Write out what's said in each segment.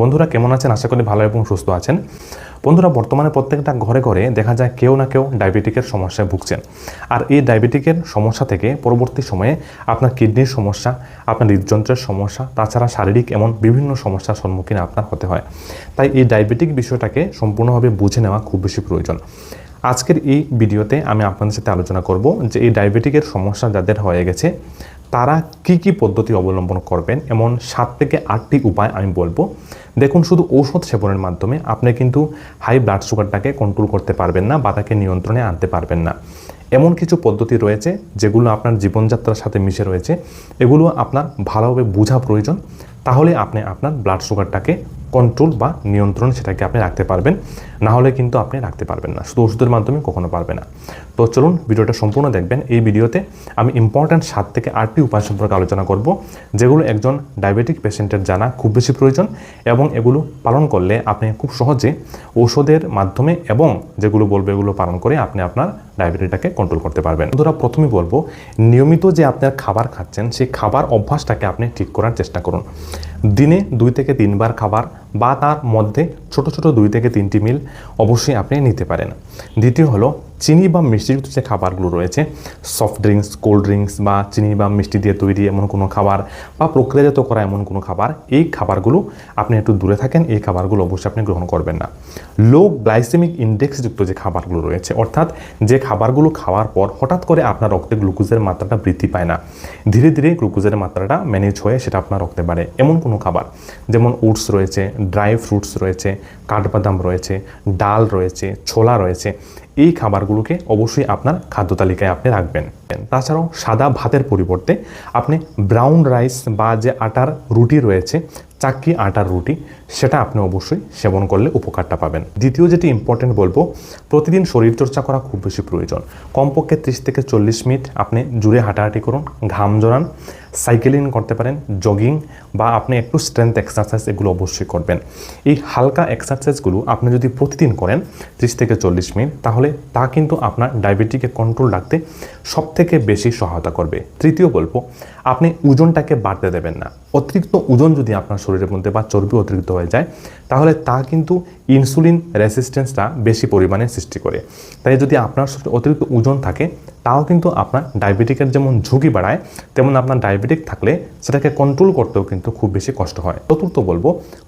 বন্ধুরা, কেমন আছেন? আশা করি ভালো এবং সুস্থ আছেন। বন্ধুরা, বর্তমানে প্রত্যেকটা ঘরে ঘরে দেখা যায় কেউ না কেউ ডায়াবেটিকের সমস্যায় ভুগছেন। আর এই ডায়াবেটিকের সমস্যা থেকে পরবর্তী সময়ে আপনার কিডনির সমস্যা, আপনার হৃদযন্ত্রের সমস্যা, তাছাড়া শারীরিক এমন বিভিন্ন সমস্যার সম্মুখীন আপনার হতে হয়। তাই এই ডায়াবেটিক বিষয়টাকে সম্পূর্ণভাবে বুঝে নেওয়া খুব বেশি প্রয়োজন। আজকের এই ভিডিওতে আমি আপনাদের সাথে আলোচনা করব যে এই ডায়াবেটিকের সমস্যা যাদের হয়ে গেছে তারা কি কি পদ্ধতি অবলম্বন করবেন? এমন সাত থেকে আটটি উপায় আমি বলব। দেখুন, শুধু ঔষধ সেবনের মাধ্যমে আপনি কিন্তু হাই ব্লাড সুগারটাকে কন্ট্রোল করতে পারবেন না বা তাকে নিয়ন্ত্রণে আনতে পারবেন না। এমন কিছু পদ্ধতি রয়েছে যেগুলো আপনার জীবনযাত্রার সাথে মিশে রয়েছে। এগুলো আপনার ভালোভাবে বোঝা প্রয়োজন। তাহলে আপনি আপনার ব্লাড সুগারটাকে কন্ট্রোল বা নিয়ন্ত্রণ সেটাকে আপনি রাখতে পারবেন। না হলে কিন্তু আপনি রাখতে পারবেন না। শুধু ওষুধের মাধ্যমে কখনো পারবে না। তো চলুন ভিডিওটা সম্পূর্ণ দেখবেন। এই ভিডিওতে আমি ইম্পর্ট্যান্ট সাত থেকে আটটি উপায় সম্পর্কে আলোচনা করব, যেগুলো একজন ডায়াবেটিক পেশেন্টের জানা খুব বেশি প্রয়োজন এবং এগুলো পালন করলে আপনি খুব সহজে ঔষধের মাধ্যমে এবং যেগুলো বলবে এগুলো পালন করে আপনি আপনার ডায়াবেটিসটাকে কন্ট্রোল করতে পারবেন। বন্ধুরা, প্রথমেই বলব, নিয়মিত যে আপনার খাবার খাচ্ছেন, সেই খাবার অভ্যাসটাকে আপনি ঠিক করার চেষ্টা করুন। দিনে দুই থেকে তিনবার খাবার বা তার মধ্যে ছোট ছোট দুই থেকে তিনটি মিল অবশ্যই আপনি নিতে পারেন। দ্বিতীয় হলো, চিনি বা মিষ্টিযুক্ত যে খাবারগুলো রয়েছে সফট ড্রিঙ্কস কোল্ড ড্রিঙ্কস বা চিনি বা মিষ্টি দিয়ে তৈরি এমন কোনো খাবার বা প্রক্রিয়াজাত করা এমন কোনো খাবার, এই খাবারগুলো আপনি একটু দূরে থাকেন, এই খাবারগুলো অবশ্যই আপনি গ্রহণ করবেন না। লো গ্লাইসেমিক ইন্ডেক্সযুক্ত যে খাবারগুলো রয়েছে, অর্থাৎ যে খাবারগুলো খাওয়ার পর হঠাৎ করে আপনার রক্তে গ্লুকোজের মাত্রাটা বৃদ্ধি পায় না, ধীরে ধীরে গ্লুকোজের মাত্রাটা ম্যানেজ হয়ে সেটা আপনার রক্তে বাড়ে। এমন কোনো খাবার, যেমন ওটস রয়েছে ড্রাই ফ্রুটস রয়েছে, কাঠবাদাম রয়েছে, ডাল রয়েছে, ছোলা রয়েছে, এই খাবারগুলোকে অবশ্যই আপনার খাদ্য তালিকায় আপনি রাখবেন। তাছাড়াও সাদা ভাতের পরিবর্তে আপনি ব্রাউন রাইস বা যে আটার রুটি রয়েছে চাক্কি আটার রুটি, সেটা আপনি অবশ্যই সেবন করলে উপকারটা পাবেন। দ্বিতীয় যেটি ইম্পর্টেন্ট বলব, প্রতিদিন শরীরচর্চা করা খুব বেশি প্রয়োজন। কমপক্ষে ত্রিশ থেকে চল্লিশ মিনিট আপনি জুড়ে হাঁটাহাঁটি করুন, ঘাম জড়ান সাইকেলিং করতে পারেন জগিং বা আপনি একটু স্ট্রেংথ এক্সারসাইজ এগুলো অবশ্যই করবেন। এই হালকা এক্সারসাইজগুলো আপনি যদি প্রতিদিন করেন ত্রিশ থেকে চল্লিশ মিনিট, তাহলে তা কিন্তু আপনার ডায়াবেটিকে কন্ট্রোল রাখতে সব থেকে বেশি সহায়তা করবে। তৃতীয় বলব আপনি ওজনটাকে বাড়তে দেবেন না। অতিরিক্ত ওজন যদি আপনার শরীরের মধ্যে বা চর্বি অতিরিক্ত হয়ে যায়, তাহলে তা কিন্তু ইনসুলিন রেসিস্ট্যান্সটা বেশি পরিমাণে সৃষ্টি করে। তাই যদি আপনার শরীরে অতিরিক্ত ওজন থাকে তাও কিন্তু আপনার ডায়াবেটিকের যেমন ঝুঁকি বাড়ায়, তেমন আপনার ডায়াবেটিক থাকলে সেটাকে কন্ট্রোল করতেও কিন্তু খুব বেশি কষ্ট হয়। চতুর্থ বলব,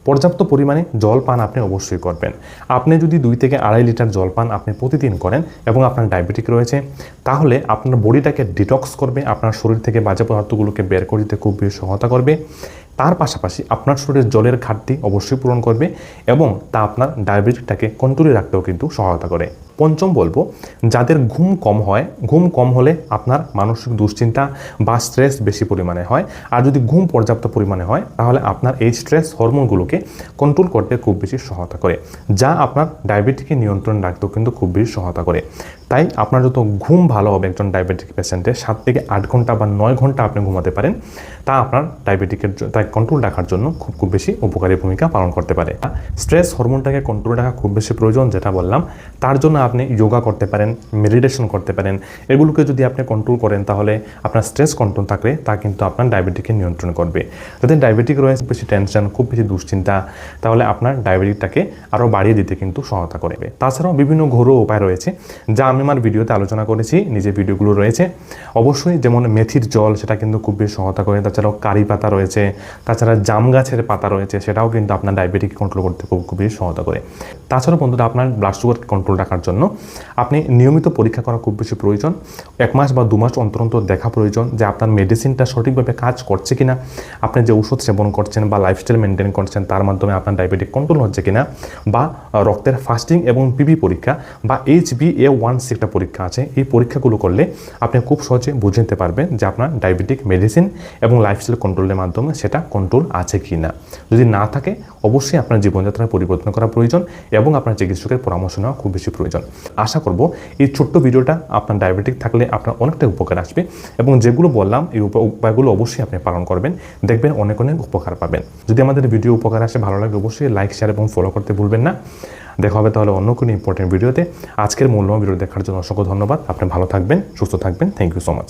পর্যাপ্ত পরিমাণে জল পান আপনি অবশ্যই করবেন। আপনি যদি দুই থেকে আড়াই লিটার জল পান আপনি প্রতিদিন করেন এবং আপনার ডায়াবেটিক রয়েছে, তাহলে আপনার বডিটাকে ডিটক্স করবে, আপনার শরীর থেকে বাজে পদার্থগুলোকে বের করে দিতে খুব বেশি সহায়তা করবে। তার পাশাপাশি আপনার শরীরের জলের ঘাটতি অবশ্যই পূরণ করবে এবং তা আপনার ডায়াবেটিকটাকে কন্ট্রোলে রাখতেও কিন্তু সহায়তা করে। পঞ্চম বলব, যাদের ঘুম কম হয়, ঘুম কম হলে আপনার মানসিক দুশ্চিন্তা বা স্ট্রেস বেশি পরিমাণে হয়। আর যদি ঘুম পর্যাপ্ত পরিমাণে হয়, তাহলে আপনার এই স্ট্রেস হরমোনগুলোকে কন্ট্রোল করতে খুব বেশি সহায়তা করে, যা আপনার ডায়াবেটিকে নিয়ন্ত্রণ রাখতেও কিন্তু খুব বেশি সহায়তা করে। তাই আপনার যত ঘুম ভালো হবে একজন ডায়াবেটিক পেশেন্টের সাত থেকে আট ঘণ্টা বা নয় ঘণ্টা আপনি ঘুমাতে পারেন, তা আপনার ডায়াবেটিকের তাই কন্ট্রোল রাখার জন্য খুব খুব বেশি উপকারী ভূমিকা পালন করতে পারে। স্ট্রেস হরমোনটাকে কন্ট্রোল রাখা খুব বেশি প্রয়োজন, যেটা বললাম। তার জন্য আপনি যোগা করতে পারেন মেডিটেশন করতে পারেন। এগুলোকে যদি আপনি কন্ট্রোল করেন, তাহলে আপনার স্ট্রেস কন্ট্রোল থাকলে তা কিন্তু আপনার ডায়াবেটিককে নিয়ন্ত্রণ করবে। যাদের ডায়াবেটিক রয়েছে বেশি টেনশন খুব বেশি দুশ্চিন্তা, তাহলে আপনার ডায়াবেটিকটাকে আরও বাড়িয়ে দিতে কিন্তু সহায়তা করবে। তাছাড়াও বিভিন্ন ঘরোয়া উপায় রয়েছে, যা আমি আমার ভিডিওতে আলোচনা করেছি, নিজের ভিডিওগুলো রয়েছে। অবশ্যই যেমন মেথির জল, সেটা কিন্তু খুব বেশি সহায়তা করে। তাছাড়াও কারি পাতা রয়েছে, তাছাড়া জাম গাছের পাতা রয়েছে, সেটাও কিন্তু আপনার ডায়াবেটিক কন্ট্রোল করতে খুব খুব বেশি সহায়তা করে। তাছাড়াও বন্ধুরা, আপনার ব্লাড সুগার কন্ট্রোল রাখার জন্য আপনি নিয়মিত পরীক্ষা করা খুব বেশি প্রয়োজন। এক মাস বা দু মাস অন্তর অন্তর দেখা প্রয়োজন যে আপনার মেডিসিনটা সঠিকভাবে কাজ করছে কিনা, আপনি যে ওষুধ সেবন করছেন বা লাইফস্টাইল মেনটেন করছেন, তার মাধ্যমে আপনার ডায়াবেটিক কন্ট্রোল হচ্ছে কিনা, বা রক্তের ফাস্টিং এবং পিবি পরীক্ষা বা H B A one C একটা পরীক্ষা আছে। এই পরীক্ষাগুলো করলে আপনি খুব সহজে বুঝে নিতে পারবেন যে আপনার ডায়াবেটিক মেডিসিন এবং লাইফস্টাইল কন্ট্রোলের মাধ্যমে সেটা কন্ট্রোল আছে কি না যদি না থাকে, অবশ্যই আপনার জীবনযাত্রার পরিবর্তন করা প্রয়োজন এবং আপনার চিকিৎসকের পরামর্শ নেওয়া খুব বেশি প্রয়োজন। আশা করব এই ছোট্ট ভিডিওটা আপনার ডায়াবেটিক থাকলে আপনার অনেকটা উপকার আসবে এবং যেগুলো বললাম, এই উপা- উপায়গুলো অবশ্যই আপনি পালন করবেন। দেখবেন অনেক অনেক উপকার পাবেন। যদি আমাদের ভিডিও উপকার আসে, ভালো লাগে, অবশ্যই লাইক শেয়ার এবং ফলো করতে ভুলবেন না। দেখা হবে তাহলে অন্য কোনো ইম্পর্টেন্ট ভিডিওতে আজকের মূল্যবান ভিডিও দেখার জন্য অসংখ্য ধন্যবাদ। আপনি ভালো থাকবেন, সুস্থ থাকবেন। Thank you so much